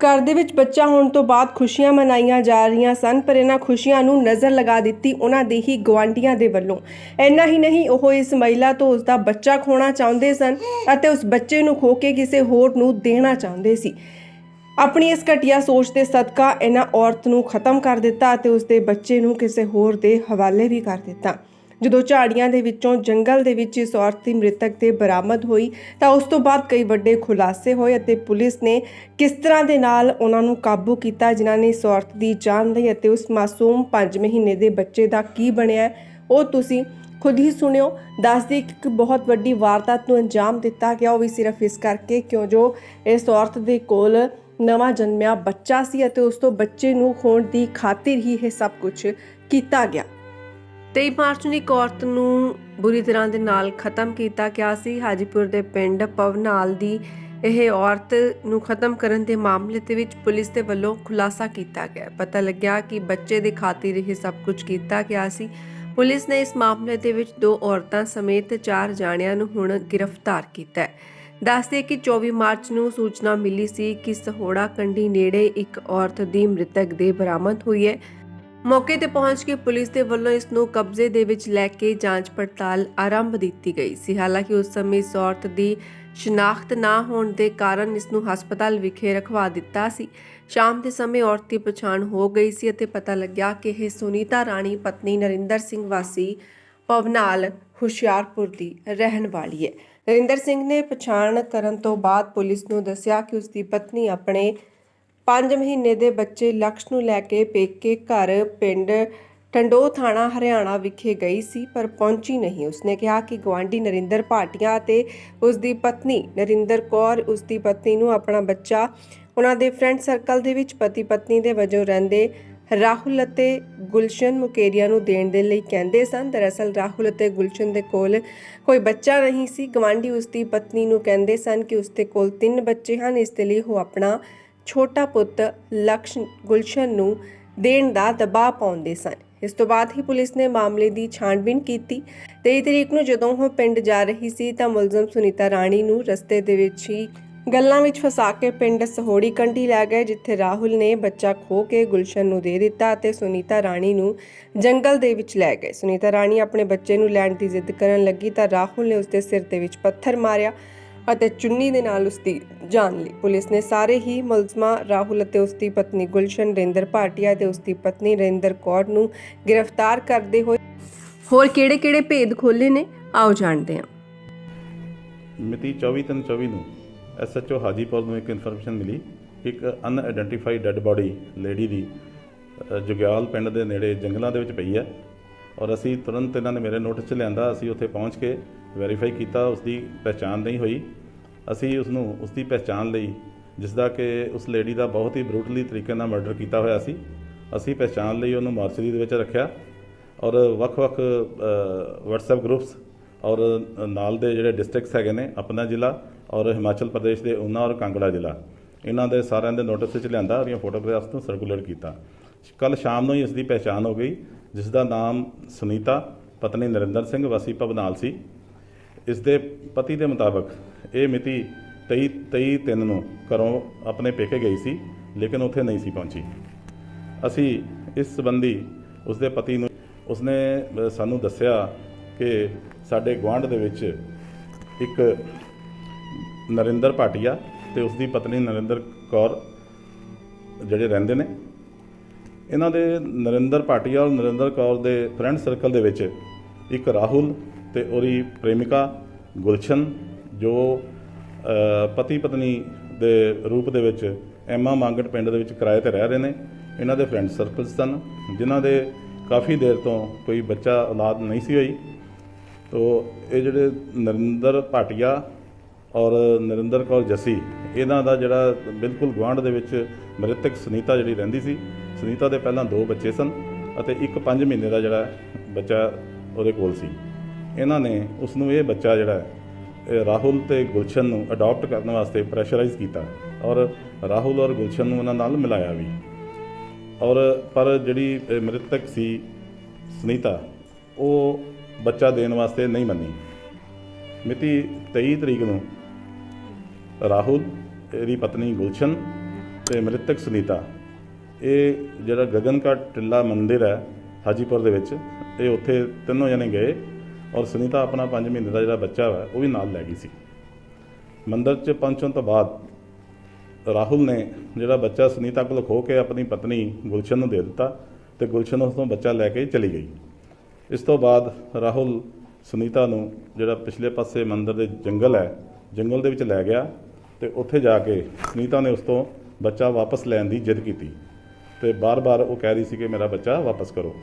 ਘਰ ਦੇ ਵਿੱਚ ਬੱਚਾ ਹੋਣ ਤੋਂ ਬਾਅਦ ਖੁਸ਼ੀਆਂ ਮਨਾਈਆਂ ਜਾ ਰਹੀਆਂ ਸਨ, ਪਰ ਇਹਨਾਂ ਖੁਸ਼ੀਆਂ ਨੂੰ ਨਜ਼ਰ ਲਗਾ ਦਿੱਤੀ ਉਹਨਾਂ ਦੇ ਹੀ ਗਵਾਂਢੀਆਂ ਦੇ ਵੱਲੋਂ। ਇੰਨਾ ਹੀ ਨਹੀਂ, ਉਹ ਇਸ ਮਹਿਲਾ ਤੋਂ ਉਸ ਦਾ ਬੱਚਾ ਖੋਣਾ ਚਾਹੁੰਦੇ ਸਨ ਅਤੇ ਉਸ ਬੱਚੇ ਨੂੰ ਖੋ ਕੇ ਕਿਸੇ ਹੋਰ ਨੂੰ ਦੇਣਾ ਚਾਹੁੰਦੇ ਸੀ। ਆਪਣੀ ਇਸ ਘਟੀਆ ਸੋਚ ਦੇ ਸਦਕਾ ਇਹਨਾਂ ਔਰਤ ਨੂੰ ਖਤਮ ਕਰ ਦਿੱਤਾ ਅਤੇ ਉਸ ਦੇ ਬੱਚੇ ਨੂੰ ਕਿਸੇ ਹੋਰ ਦੇ ਹਵਾਲੇ ਵੀ ਕਰ ਦਿੱਤਾ। ਜਦੋਂ ਝਾੜੀਆਂ ਦੇ ਵਿੱਚੋਂ ਜੰਗਲ ਦੇ ਵਿੱਚ ਇਸ ਔਰਤ ਦੀ ਮ੍ਰਿਤਕ ਦੇ ਬਰਾਮਦ ਹੋਈ, ਤਾਂ ਉਸ ਤੋਂ ਬਾਅਦ ਕਈ ਵੱਡੇ ਖੁਲਾਸੇ ਹੋਏ ਅਤੇ ਪੁਲਿਸ ਨੇ ਕਿਸ ਤਰ੍ਹਾਂ ਦੇ ਨਾਲ ਉਹਨਾਂ ਨੂੰ ਕਾਬੂ ਕੀਤਾ, ਜਿਨ੍ਹਾਂ ਨੇ ਇਸ ਔਰਤ ਦੀ ਜਾਨ ਲਈ ਅਤੇ ਉਸ ਮਾਸੂਮ 5 ਮਹੀਨੇ ਦੇ ਬੱਚੇ ਦਾ ਕੀ ਬਣਿਆ, ਉਹ ਤੁਸੀਂ ਖੁਦ ਹੀ ਸੁਣਿਓ। ਦੱਸਦੀ ਕਿ ਇੱਕ ਬਹੁਤ ਵੱਡੀ ਵਾਰਦਾਤ ਨੂੰ ਅੰਜਾਮ ਦਿੱਤਾ ਗਿਆ, ਉਹ ਵੀ ਸਿਰਫ ਇਸ ਕਰਕੇ ਕਿਉਂ, ਜੋ ਇਸ ਔਰਤ ਦੇ ਕੋਲ ਨਵਾਂ ਜਨਮਿਆ ਬੱਚਾ ਸੀ ਅਤੇ ਉਸ ਤੋਂ ਬੱਚੇ ਨੂੰ ਖੋਣ ਦੀ ਖਾਤਰ ਹੀ ਇਹ ਸਭ ਕੁਝ ਕੀਤਾ ਗਿਆ। 23 ਮਾਰਚ ਨੂੰ ਇੱਕ ਔਰਤ ਨੂੰ ਬੁਰੀ ਤਰ੍ਹਾਂ ਦੇ ਨਾਲ ਖਤਮ ਕੀਤਾ ਗਿਆ ਸੀ। ਹਾਜੀਪੁਰ ਦੇ ਪਿੰਡ ਪਵਨਾਲ ਦੀ ਇਹ ਔਰਤ ਨੂੰ ਖਤਮ ਕਰਨ ਦੇ ਮਾਮਲੇ ਦੇ ਵਿੱਚ ਪੁਲਿਸ ਦੇ ਵੱਲੋਂ ਖੁਲਾਸਾ ਕੀਤਾ ਗਿਆ। ਪਤਾ ਲੱਗਿਆ ਕਿ ਬੱਚੇ ਦੇ ਖਾਤਰ ਇਹ ਸਭ ਕੁਝ ਕੀਤਾ ਗਿਆ ਸੀ। ਪੁਲਿਸ ਨੇ ਇਸ ਮਾਮਲੇ ਦੇ ਵਿੱਚ ਦੋ ਔਰਤਾਂ ਸਮੇਤ ਚਾਰ ਜਾਣਿਆਂ ਨੂੰ ਹੁਣ ਗ੍ਰਿਫਤਾਰ ਕੀਤਾ ਹੈ। ਦੱਸਦੇ ਕਿ 24 ਮਾਰਚ ਨੂੰ ਸੂਚਨਾ ਮਿਲੀ ਸੀ ਕਿ ਸਹੋੜਾ ਕੰਡੀ ਨੇੜੇ ਇੱਕ ਔਰਤ ਦੀ ਮ੍ਰਿਤਕ ਦੇ ਬਰਾਮਦ ਹੋਈ ਹੈ। ਮੌਕੇ ਤੇ ਪਹੁੰਚ ਕੇ ਪੁਲਿਸ ਦੇ ਵੱਲੋਂ ਇਸ ਨੂੰ ਕਬਜ਼ੇ ਦੇ ਵਿੱਚ ਲੈ ਕੇ ਜਾਂਚ ਪੜਤਾਲ ਆਰੰਭ ਦਿੱਤੀ ਗਈ ਸੀ। ਹਾਲਾਂਕਿ ਉਸ ਸਮੇਂ ਇਸ ਔਰਤ ਦੀ ਸ਼ਨਾਖਤ ਨਾ ਹੋਣ ਦੇ ਕਾਰਨ ਇਸ ਨੂੰ ਹਸਪਤਾਲ ਵਿਖੇ ਰਖਵਾ ਦਿੱਤਾ ਸੀ। ਸ਼ਾਮ ਦੇ ਸਮੇਂ ਔਰਤ ਦੀ ਪਛਾਣ ਹੋ ਗਈ ਸੀ ਅਤੇ ਪਤਾ ਲੱਗਿਆ ਕਿ ਇਹ ਸੁਨੀਤਾ ਰਾਣੀ, ਪਤਨੀ ਨਰਿੰਦਰ ਸਿੰਘ ਵਾਸੀ ਪਵਨਾਲ ਹੁਸ਼ਿਆਰਪੁਰ ਦੀ ਰਹਿਣ ਵਾਲੀ ਹੈ। ਨਰਿੰਦਰ ਸਿੰਘ ਨੇ ਪਛਾਣ ਕਰਨ ਤੋਂ ਬਾਅਦ ਪੁਲਿਸ ਨੂੰ ਦੱਸਿਆ ਕਿ ਉਸ ਦੀ ਪਤਨੀ ਆਪਣੇ 5 ਮਹੀਨੇ ਦੇ ਬੱਚੇ ਲਕਸ਼ ਨੂੰ ਲੈ ਕੇ ਪੇਕੇ ਘਰ ਪਿੰਡ ਟੰਡੋ ਥਾਣਾ ਹਰਿਆਣਾ ਵਿਖੇ ਗਈ ਸੀ, ਪਰ ਪਹੁੰਚੀ ਨਹੀਂ। ਉਸਨੇ ਕਿਹਾ ਕਿ ਗਵਾਂਢੀ ਨਰਿੰਦਰ ਭਾਟੀਆ ਅਤੇ ਉਸ ਦੀ ਪਤਨੀ ਨਰਿੰਦਰ ਕੌਰ ਉਸ ਦੀ ਪਤਨੀ ਨੂੰ ਆਪਣਾ ਬੱਚਾ ਉਹਨਾਂ ਦੇ ਫਰੈਂਡ ਸਰਕਲ ਦੇ ਵਿੱਚ ਪਤੀ ਪਤਨੀ ਦੇ ਵਜੋਂ ਰਹਿੰਦੇ ਰਾਹੁਲ ਅਤੇ ਗੁਲਸ਼ਨ ਮੁਕੇਰੀਆ ਨੂੰ ਦੇਣ ਦੇ ਲਈ ਕਹਿੰਦੇ ਸਨ। ਦਰਅਸਲ ਰਾਹੁਲ ਅਤੇ ਗੁਲਸ਼ਨ ਦੇ ਕੋਲ ਕੋਈ ਬੱਚਾ ਨਹੀਂ ਸੀ। ਗਵਾਂਢੀ ਉਸ ਦੀ ਪਤਨੀ ਨੂੰ ਕਹਿੰਦੇ ਸਨ ਕਿ ਉਸ ਦੇ ਕੋਲ ਤਿੰਨ ਬੱਚੇ ਹਨ, ਇਸ ਦੇ ਲਈ ਉਹ ਆਪਣਾ ਛੋਟਾ ਪੁੱਤ ਲਕਸ਼ ਗੁਲਸ਼ਨ ਨੂੰ ਦੇਣ ਦਾ ਦਬਾਅ ਪਾਉਂਦੇ ਸਨ। ਇਸ ਤੋਂ ਬਾਅਦ ਹੀ ਪੁਲਿਸ ਨੇ ਮਾਮਲੇ ਦੀ ਛਾਣਬੀਣ ਕੀਤੀ 23 ਤਰੀਕ ਨੂੰ ਜਦੋਂ ਉਹ ਪਿੰਡ ਜਾ ਰਹੀ ਸੀ ਤਾਂ ਮੁਲਜ਼ਮ ਸੁਨੀਤਾ ਰਾਣੀ ਨੂੰ ਰਸਤੇ ਦੇ ਵਿੱਚ ਹੀ ਗੱਲਾਂ ਵਿੱਚ ਫਸਾ ਕੇ ਪਿੰਡ ਸਹੋੜੀ ਕੰਢੀ ਲੈ ਗਏ, ਜਿੱਥੇ ਰਾਹੁਲ ਨੇ ਬੱਚਾ ਖੋ ਕੇ ਗੁਲਸ਼ਨ ਨੂੰ ਦੇ ਦਿੱਤਾ ਅਤੇ ਸੁਨੀਤਾ ਰਾਣੀ ਨੂੰ ਜੰਗਲ ਦੇ ਵਿੱਚ ਲੈ ਗਏ। ਸੁਨੀਤਾ ਰਾਣੀ ਆਪਣੇ ਬੱਚੇ ਨੂੰ ਲੈਣ ਦੀ ਜ਼ਿੱਦ ਕਰਨ ਲੱਗੀ ਤਾਂ ਰਾਹੁਲ ਨੇ ਉਸਦੇ ਸਿਰ ਦੇ ਵਿੱਚ ਪੱਥਰ ਮਾਰਿਆ। ਅਤੇ ਚੁੰਨੀ ਦੇ ਨਾਲ ਉਸ ਜਾਨ ਲਈ ਪੁਲਿਸ ਨੇ ਸਾਰੇ ਹੀ ਮੁਲਜ਼ਮਾਂ ਰਾਹੁਲ ਅਤੇ ਉਸ ਪਤਨੀ ਗੁਲਸ਼ਨ ਰਿੰਦਰ ਭਾਟੀਆ ਤੇ ਉਸ ਪਤਨੀ ਰਿੰਦਰ ਕੌਰ ਨੂੰ ਗ੍ਰਿਫਤਾਰ ਕਰਦੇ ਹੋਏ ਹੋਰ ਕਿਹੜੇ-ਕਿਹੜੇ ਭੇਦ ਖੋਲੇ ਨੇ? ਆਓ ਜਾਣਦੇ ਹਾਂ। ਮਿਤੀ 24/3/24 ਨੂੰ ਐਸਐਚਓ ਹਾਜੀਪੁਰ ਨੂੰ ਇੱਕ ਇਨਫੋਰਮੇਸ਼ਨ ਮਿਲੀ ਇੱਕ ਅਨਆਇਡੈਂਟੀਫਾਈਡ ਡੈੱਡ ਬਾਡੀ ਲੇਡੀ ਦੀ ਜੁਗਿਆਲ ਪਿੰਡ ਦੇ ਨੇੜੇ ਜੰਗਲਾਂ ਦੇ ਵਿੱਚ ਪਈ ਹੈ ਔਰ ਅਸੀਂ ਤੁਰੰਤ ਇਹਨਾਂ ਨੇ ਮੇਰੇ ਨੋਟਿਸ 'ਚ ਲਿਆਂਦਾ, ਅਸੀਂ ਉੱਥੇ ਪਹੁੰਚ ਕੇ ਵੈਰੀਫਾਈ ਕੀਤਾ ਉਸ ਦੀ ਪਛਾਣ ਨਹੀਂ ਹੋਈ। ਅਸੀਂ ਉਸ ਨੂੰ ਉਸ ਦੀ ਪਛਾਣ ਲਈ ਜਿਸ ਦਾ ਕਿ ਉਸ ਲੇਡੀ ਦਾ ਬਹੁਤ ਹੀ ਬਰੂਟਲੀ ਤਰੀਕੇ ਨਾਲ ਮਰਡਰ ਕੀਤਾ ਹੋਇਆ ਸੀ, ਅਸੀਂ ਪਛਾਣ ਲਈ ਉਹਨੂੰ ਮਾਰਚਰੀ ਦੇ ਵਿੱਚ ਰੱਖਿਆ ਔਰ ਵੱਖ-ਵੱਖ WhatsApp ਗਰੁੱਪਸ ਔਰ ਨਾਲ ਦੇ ਜਿਹੜੇ ਡਿਸਟ੍ਰਿਕਟਸ ਹੈਗੇ ਨੇ, ਆਪਣਾ ਜ਼ਿਲ੍ਹਾ ਔਰ ਹਿਮਾਚਲ ਪ੍ਰਦੇਸ਼ ਦੇ ਉਨਾ ਔਰ ਕਾਂਗੜਾ ਜ਼ਿਲ੍ਹਾ, ਇਹਨਾਂ ਦੇ ਸਾਰਿਆਂ ਦੇ ਨੋਟਿਸ ਵਿੱਚ ਲਿਆਂਦਾ ਔਰ ਇਹ ਫੋਟੋਗ੍ਰਾਫਸ ਨੂੰ ਸਰਕੂਲੇਟ ਕੀਤਾ। ਕੱਲ ਸ਼ਾਮ ਨੂੰ ਹੀ ਇਸ ਦੀ ਪਛਾਣ ਹੋ ਗਈ ਜਿਸ ਦਾ ਨਾਮ ਸੁਨੀਤਾ, ਪਤਨੀ ਨਰਿੰਦਰ ਸਿੰਘ, ਵਾਸੀ ਭਵਨਾਲ ਸੀ। ਇਸ ਦੇ ਪਤੀ ਦੇ ਮੁਤਾਬਕ ਇਹ ਮਿਤੀ 23 23 ਤਿੰਨ ਨੂੰ ਘਰੋਂ ਆਪਣੇ ਪੇਕੇ ਗਈ ਸੀ, ਲੇਕਿਨ ਉੱਥੇ ਨਹੀਂ ਸੀ ਪਹੁੰਚੀ। ਅਸੀਂ ਇਸ ਸੰਬੰਧੀ ਉਸਦੇ ਪਤੀ ਨੂੰ, ਉਸਨੇ ਸਾਨੂੰ ਦੱਸਿਆ ਕਿ ਸਾਡੇ ਗੁਆਂਢ ਦੇ ਵਿੱਚ ਇੱਕ ਨਰਿੰਦਰ ਭਾਟੀਆ ਤੇ ਉਸ ਦੀ ਪਤਨੀ ਨਰਿੰਦਰ ਕੌਰ ਜਿਹੜੇ ਰਹਿੰਦੇ ਨੇ। ਇਹਨਾਂ ਦੇ ਨਰਿੰਦਰ ਭਾਟੀਆ ਔਰ ਨਰਿੰਦਰ ਕੌਰ ਦੇ ਫਰੈਂਡ ਸਰਕਲ ਦੇ ਵਿੱਚ ਇੱਕ ਰਾਹੁਲ ਤੇ ਉਹਦੀ ਪ੍ਰੇਮਿਕਾ ਗੁਲਸ਼ਨ, ਜੋ ਪਤੀ ਪਤਨੀ ਦੇ ਰੂਪ ਦੇ ਵਿੱਚ ਐਮਾ ਮੰਗਟ ਪਿੰਡ ਦੇ ਵਿੱਚ ਕਿਰਾਏ ਤੇ ਰਹਿ ਰਹੇ ਨੇ। ਇਹਨਾਂ ਦੇ ਫਰੈਂਡ ਸਰਕਲਸ ਸਨ, ਜਿਨ੍ਹਾਂ ਦੇ ਕਾਫੀ ਦੇਰ ਤੋਂ ਕੋਈ ਬੱਚਾ, ਔਲਾਦ ਨਹੀਂ ਸੀ ਹੋਈ। ਤੋ ਇਹ ਜਿਹੜੇ ਨਰਿੰਦਰ ਭਾਟੀਆ ਔਰ ਨਰਿੰਦਰ ਕੌਰ ਜੱਸੀ, ਇਹਨਾਂ ਦਾ ਜਿਹੜਾ ਬਿਲਕੁਲ ਗੁਆਂਢ ਦੇ ਵਿੱਚ ਮ੍ਰਿਤਕ ਸੁਨੀਤਾ ਜਿਹੜੀ ਰਹਿੰਦੀ ਸੀ, ਸੁਨੀਤਾ ਦੇ ਪਹਿਲਾਂ ਦੋ ਬੱਚੇ ਸਨ ਅਤੇ ਇੱਕ 5 ਮਹੀਨੇ ਦਾ ਜਿਹੜਾ ਬੱਚਾ ਉਹਦੇ ਕੋਲ ਸੀ। ਇਹਨਾਂ ਨੇ ਉਸ ਨੂੰ ਇਹ ਬੱਚਾ ਜਿਹੜਾ ਹੈ, ਰਾਹੁਲ ਤੇ ਗੁਲਸ਼ਨ ਨੂੰ ਅਡਾਪਟ ਕਰਨ ਵਾਸਤੇ ਪ੍ਰੈਸ਼ਰਾਈਜ਼ ਕੀਤਾ ਔਰ ਰਾਹੁਲ ਔਰ ਗੁਲਸ਼ਨ ਨੂੰ ਉਹਨਾਂ ਨਾਲ ਮਿਲਾਇਆ ਵੀ। ਔਰ ਪਰ ਜਿਹੜੀ ਮ੍ਰਿਤਕ ਸੀ ਸੁਨੀਤਾ ਉਹ ਬੱਚਾ ਦੇਣ ਵਾਸਤੇ ਨਹੀਂ ਮੰਨੀ। ਮਿਤੀ 23 ਤਰੀਕ ਨੂੰ ਰਾਹੁਲ ਇਹਦੀ ਪਤਨੀ ਗੁਲਸ਼ਨ ਤੇ ਮ੍ਰਿਤਕ ਸੁਨੀਤਾ ਇਹ ਜਿਹੜਾ ਗਗਨ ਕਾ ਟਿੱਲਾ ਮੰਦਿਰ ਹੈ ਹਾਜੀਪੁਰ ਦੇ ਵਿੱਚ ਇਹ ਉੱਥੇ ਤਿੰਨੋਂ ਜਣੇ ਗਏ। ਔਰ ਸੁਨੀਤਾ ਆਪਣਾ 5 ਮਹੀਨੇ ਦਾ ਜਿਹੜਾ ਬੱਚਾ ਵਾ, ਉਹ ਵੀ ਨਾਲ ਲੈ ਗਈ ਸੀ। ਮੰਦਰ 'ਚ ਪਹੁੰਚਣ ਤੋਂ ਬਾਅਦ ਰਾਹੁਲ ਨੇ ਜਿਹੜਾ ਬੱਚਾ ਸੁਨੀਤਾ ਕੋਲ ਖੋ ਕੇ ਆਪਣੀ ਪਤਨੀ ਗੁਲਸ਼ਨ ਨੂੰ ਦੇ ਦਿੱਤਾ ਤੇ ਗੁਲਸ਼ਨ ਉਸ ਤੋਂ ਬੱਚਾ ਲੈ ਕੇ ਚਲੀ ਗਈ। ਇਸ ਤੋਂ ਬਾਅਦ ਰਾਹੁਲ ਸੁਨੀਤਾ ਨੂੰ ਜਿਹੜਾ ਪਿਛਲੇ ਪਾਸੇ ਮੰਦਰ ਦੇ ਜੰਗਲ ਹੈ, ਜੰਗਲ ਦੇ ਵਿੱਚ ਲੈ ਗਿਆ ਤੇ ਉੱਥੇ ਜਾ ਕੇ ਸੁਨੀਤਾ ਨੇ ਉਸ ਤੋਂ ਬੱਚਾ ਵਾਪਸ ਲੈਣ ਦੀ ਜਿੱਦ ਕੀਤੀ ਤੇ ਬਾਰ-ਬਾਰ ਉਹ ਕਹਿ ਰਹੀ ਸੀ ਕਿ ਮੇਰਾ ਬੱਚਾ ਵਾਪਸ ਕਰੋ।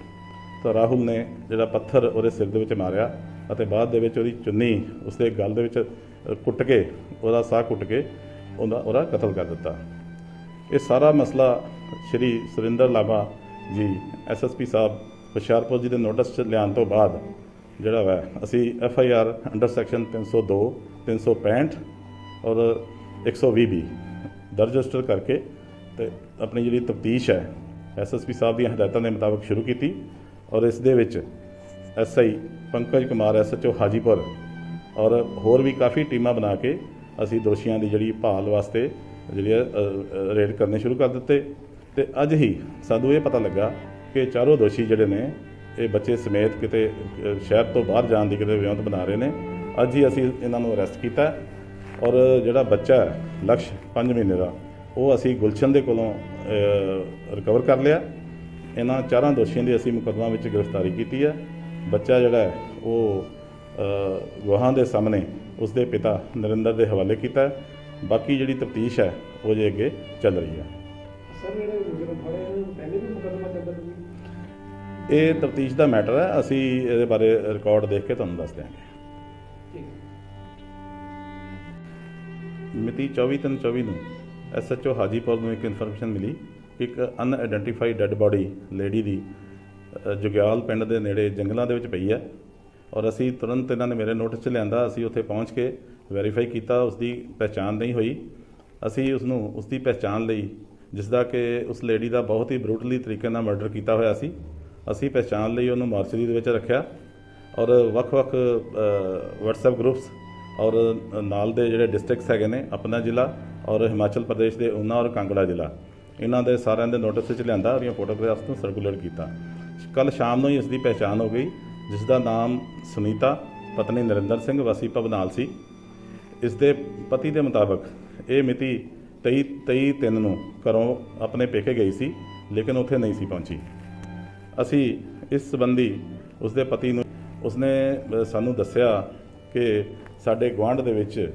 ਤਾਂ ਰਾਹੁਲ ਨੇ ਜਿਹੜਾ ਪੱਥਰ ਉਹਦੇ ਸਿਰ ਦੇ ਵਿੱਚ ਮਾਰਿਆ ਅਤੇ ਬਾਅਦ ਦੇ ਵਿੱਚ ਉਹਦੀ ਚੁੰਨੀ ਉਸਦੇ ਗਲ ਦੇ ਵਿੱਚ ਕੁੱਟ ਕੇ, ਉਹਦਾ ਸਾਹ ਕੁੱਟ ਕੇ ਉਹਦਾ ਉਹਦਾ ਕਤਲ ਕਰ ਦਿੱਤਾ। ਇਹ ਸਾਰਾ ਮਸਲਾ ਸ਼੍ਰੀ ਸੁਰਿੰਦਰ ਲਾਬਾ ਜੀ ਐਸਐਸਪੀ ਸਾਹਿਬ, ਹੁਸ਼ਿਆਰਪੁਰ ਜੀ ਦੇ ਨੋਟਿਸ 'ਚ ਲਿਆਉਣ ਤੋਂ ਬਾਅਦ ਜਿਹੜਾ ਵਾ, ਅਸੀਂ F I R under section 302 365 ਔਰ 120 ਬੀ ਦਰਜ ਰਜਿਸਟਰ ਕਰਕੇ ਤੇ ਆਪਣੀ ਜਿਹੜੀ ਤਫਤੀਸ਼ ਹੈ ਐਸਐਸਪੀ ਸਾਹਿਬ ਦੀਆਂ ਹਦਾਇਤਾਂ ਦੇ ਮੁਤਾਬਕ ਸ਼ੁਰੂ ਕੀਤੀ। ਔਰ ਇਸ ਦੇ ਵਿੱਚ ਐਸਆਈ ਪੰਕਜ ਕੁਮਾਰ ਐਸਐਚਓ ਹਾਜੀਪੁਰ ਔਰ ਹੋਰ ਵੀ ਕਾਫੀ ਟੀਮਾਂ ਬਣਾ ਕੇ ਅਸੀਂ ਦੋਸ਼ੀਆਂ ਦੀ ਜਿਹੜੀ ਭਾਲ ਵਾਸਤੇ ਜਿਹੜੀ ਹੈ, ਰੇਡ ਕਰਨੇ ਸ਼ੁਰੂ ਕਰ ਦਿੱਤੇ। ਤੇ ਅੱਜ ਹੀ ਸਾਨੂੰ ਇਹ ਪਤਾ ਲੱਗਾ ਕਿ ਚਾਰੋਂ ਦੋਸ਼ੀ ਜਿਹੜੇ ਨੇ ਇਹ ਬੱਚੇ ਸਮੇਤ ਕਿਤੇ ਸ਼ਹਿਰ ਤੋਂ ਬਾਹਰ ਜਾਣ ਦੀ ਕਿਤੇ ਵਿਉਂਤ ਬਣਾ ਰਹੇ ਨੇ। ਅੱਜ ਹੀ ਅਸੀਂ ਇਹਨਾਂ ਨੂੰ ਅਰੈਸਟ ਕੀਤਾ ਔਰ ਜਿਹੜਾ ਬੱਚਾ ਲਕਸ਼ 5 ਮਹੀਨੇ ਦਾ ਉਹ ਅਸੀਂ ਗੁਲਸ਼ਨ ਦੇ ਕੋਲੋਂ ਰਿਕਵਰ ਕਰ ਲਿਆ। ਇਹਨਾਂ ਚਾਰਾਂ ਦੋਸ਼ੀਆਂ ਦੀ ਅਸੀਂ ਮੁਕੱਦਮਾ ਵਿੱਚ ਗ੍ਰਿਫਤਾਰੀ ਕੀਤੀ ਹੈ। ਬੱਚਾ ਜਿਹੜਾ ਹੈ ਉਹ ਗਵਾਹਾਂ ਦੇ ਸਾਹਮਣੇ ਉਸਦੇ ਪਿਤਾ ਨਰਿੰਦਰ ਦੇ ਹਵਾਲੇ ਕੀਤਾ ਬਾਕੀ ਜਿਹੜੀ ਤਫਤੀਸ਼ ਹੈ ਉਹ ਜੇ ਅੱਗੇ ਚੱਲ ਰਹੀ ਹੈ। ਸਰ ਜਿਹੜੇ ਮੁਜਰਮ ਫੜੇ ਇਹਨਾਂ ਨੂੰ ਪਹਿਲੇ ਵੀ ਮੁਕੱਦਮਾ ਚੱਲਦਾ ਸੀ? ਇਹ ਤਫਤੀਸ਼ ਦਾ ਮੈਟਰ ਹੈ। ਅਸੀਂ ਇਹਦੇ ਬਾਰੇ ਰਿਕਾਰਡ ਦੇਖ ਕੇ ਤੁਹਾਨੂੰ ਦੱਸ ਦਿਆਂਗੇ। ਮਿਤੀ 24/3/24 ਨੂੰ ਐਸਐਚਓ ਹਾਜੀਪੁਰ ਨੂੰ ਇੱਕ ਇਨਫੋਰਮੇਸ਼ਨ ਮਿਲੀ। ਇੱਕ ਅਨਆਇਡੈਂਟੀਫਾਈਡ ਡੈੱਡ ਬਾਡੀ ਲੇਡੀ ਦੀ ਜੁਗਿਆਲ ਪਿੰਡ ਦੇ ਨੇੜੇ ਜੰਗਲਾਂ ਦੇ ਵਿੱਚ ਪਈ ਹੈ ਔਰ ਅਸੀਂ ਤੁਰੰਤ ਇਹਨਾਂ ਨੇ ਮੇਰੇ ਨੋਟਿਸ 'ਚ ਲਿਆਂਦਾ, ਅਸੀਂ ਉੱਥੇ ਪਹੁੰਚ ਕੇ ਵੈਰੀਫਾਈ ਕੀਤਾ ਉਸ ਦੀ ਪਛਾਣ ਨਹੀਂ ਹੋਈ। ਅਸੀਂ ਉਸ ਨੂੰ ਉਸ ਦੀ ਪਛਾਣ ਲਈ ਜਿਸ ਦਾ ਕਿ ਉਸ ਲੇਡੀ ਦਾ ਬਹੁਤ ਹੀ ਬਰੂਟਲੀ ਤਰੀਕੇ ਨਾਲ ਮਰਡਰ ਕੀਤਾ ਹੋਇਆ ਸੀ, ਅਸੀਂ ਪਛਾਣ ਲਈ ਉਹਨੂੰ ਮਾਰਚਰੀ ਦੇ ਵਿੱਚ ਰੱਖਿਆ ਔਰ ਵੱਖ-ਵੱਖ WhatsApp ਗਰੁੱਪਸ ਔਰ ਨਾਲ ਦੇ ਜਿਹੜੇ ਡਿਸਟ੍ਰਿਕਟਸ ਹੈਗੇ ਨੇ, ਆਪਣਾ ਜ਼ਿਲ੍ਹਾ ਔਰ ਹਿਮਾਚਲ ਪ੍ਰਦੇਸ਼ ਦੇ ਉਨਾ ਔਰ ਕਾਂਗੜਾ ਜ਼ਿਲ੍ਹਾ। ਇਹਨਾਂ ਦੇ ਸਾਰਿਆਂ ਦੇ ਨੋਟਿਸ 'ਚ ਲਿਆਂਦਾ ਔਰ ਇਹ ਫੋਟੋਗ੍ਰਾਫਸ ਨੂੰ ਸਰਕੂਲਰ ਕੀਤਾ। ਕੱਲ ਸ਼ਾਮ ਨੂੰ ਹੀ ਇਸ ਦੀ ਪਛਾਣ ਹੋ ਗਈ, ਜਿਸ ਦਾ ਨਾਮ ਸੁਨੀਤਾ, ਪਤਨੀ ਨਰਿੰਦਰ ਸਿੰਘ, ਵਾਸੀ ਭਵਨਾਲ ਸੀ। ਇਸ ਦੇ ਪਤੀ ਦੇ ਮੁਤਾਬਕ ਇਹ ਮਿਤੀ 23 23 ਤਿੰਨ ਨੂੰ ਘਰੋਂ ਆਪਣੇ ਪੇਕੇ ਗਈ ਸੀ, ਲੇਕਿਨ ਉੱਥੇ ਨਹੀਂ ਸੀ ਪਹੁੰਚੀ। ਅਸੀਂ ਇਸ ਸੰਬੰਧੀ ਉਸਦੇ ਪਤੀ ਨੂੰ, ਉਸਨੇ ਸਾਨੂੰ ਦੱਸਿਆ ਕਿ ਸਾਡੇ ਗੁਆਂਢ ਦੇ ਵਿੱਚ